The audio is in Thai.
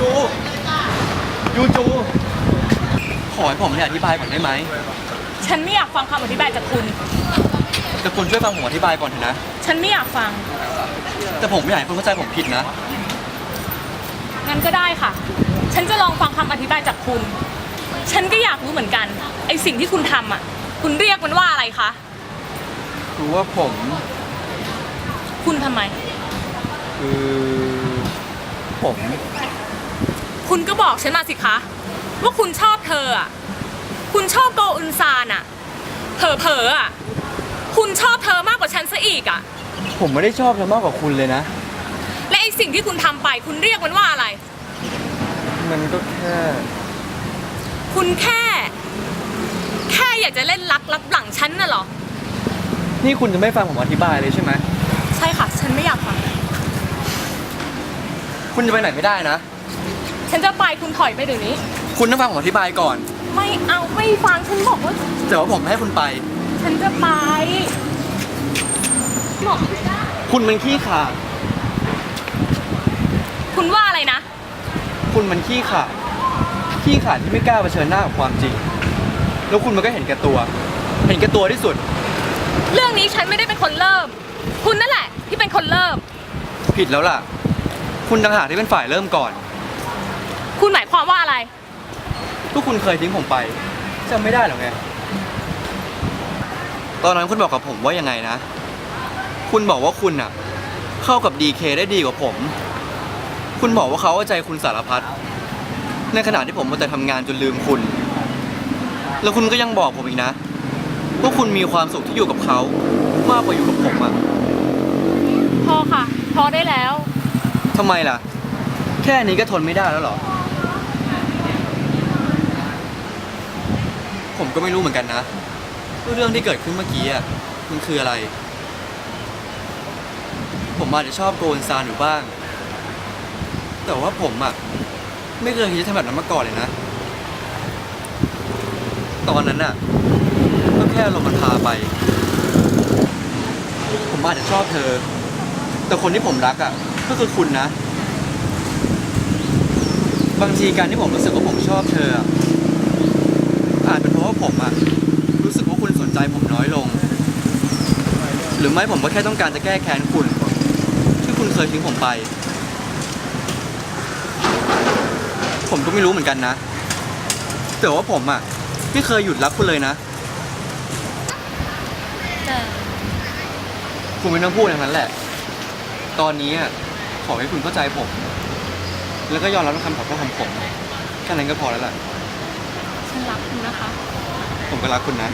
จู ยูจู ขอให้ผมเนี่ยอธิบายก่อนได้ไหมฉันไม่อยากฟังคำอธิบายจากคุณ แต่คุณช่วยฟังผมอธิบายก่อนเถอะนะ ฉันไม่อยากฟัง แต่ผมไม่อยากให้คุณเข้าใจผมผิดนะ งั้นก็ได้ค่ะ ฉันจะลองฟังคำอธิบายจากคุณ ฉันก็อยากรู้เหมือนกัน ไอสิ่งที่คุณทำอะ คุณเรียกมันว่าอะไรคะ คือว่าผมคุณทำไม คือผม คุณก็บอกฉันมาสิคะ ว่าคุณชอบเธออะคุณชอบโกอุนซานอะเผลอๆอะคุณชอบเธอมากกว่าฉันซะอีกอะผมไม่ได้ชอบเธอมากกว่าคุณเลยนะ และไอสิ่งที่คุณทำไป คุณเรียกมันว่าอะไร มันก็แค่คุณแค่ แค่อยากจะเล่นลักลับหลังฉันน่ะเหรอ นี่คุณจะไม่ฟังผมอธิบายเลยใช่ไหมใช่ค่ะ ฉันไม่อยากฟัง คุณจะไปไหนไม่ได้นะ ฉันจะไปคุณถอยไปเดี๋ยวนี้ คุณต้องฟังผมอธิบายก่อน ไม่เอาไม่ฟังฉันบอกว่า แต่ว่าผมไม่ให้คุณไป ฉันจะไปบอกคุณมันขี้ขลาดคุณว่าอะไรนะ คุณมันขี้ขลาดขี้ขลาดที่ไม่กล้าเผชิญหน้ากับความจริง แล้วคุณมันก็เห็นแก่ตัว เห็นแก่ตัวที่สุด เรื่องนี้ฉันไม่ได้เป็นคนเริ่ม คุณนั่นแหละ ที่เป็นคนเริ่ม ผิดแล้วล่ะ คุณต่างหากที่เป็นฝ่ายเริ่มก่อน คุณหมายความว่าอะไรทุกคุณเคยทิ้งผมไปจำไม่ได้หรอไง ตอนนั้นคุณบอกกับผมว่ายังไงนะ คุณบอกว่าคุณอะเข้ากับดีเคได้ดีกว่าผม คุณบอกว่าเขาเอาใจคุณสารพัด ในขณะที่ผมมัวแต่ทำงานจนลืมคุณ แล้วคุณก็ยังบอกผมอีกนะ ว่าคุณมีความสุขที่อยู่กับเขา มากกว่าอยู่กับผมอะพอค่ะ พอได้แล้ว ทำไมล่ะ แค่นี้ก็ทนไม่ได้แล้วเหรอ ผมก็ไม่รู้เหมือนกันนะว่าเรื่องที่เกิดขึ้นเมื่อกี้อะมันคืออะไร ผมอาจจะชอบโกนซานอยู่บ้าง แต่ว่าผมอะไม่เคยคิดจะทำแบบนั้นมาก่อนเลยนะ ตอนนั้นอะก็แค่ลมมันพาไป ผมอาจจะชอบเธอ แต่คนที่ผมรักอะก็คือคุณนะ บางทีการที่ผมรู้สึกว่าผมชอบเธออะ อาจเป็นเพราะว่าผมอะรู้สึกว่าคุณสนใจผมน้อยลง หรือไม่ผมก็แค่ต้องการจะแก้แค้นคุณ ที่คุณเคยทิ้งผมไป ผมก็ไม่รู้เหมือนกันนะ แต่ว่าผมอะไม่เคยหยุดรักคุณเลยนะคุณไม่ต้องพูดอย่างนั้นแหละ ตอนนี้อะขอให้คุณเข้าใจผม แล้วก็ยอมรับคำขอโทษของผม แค่นั้นก็พอแล้วล่ะ ฉันรักคุณนะคะ ผมก็รักคุณนะ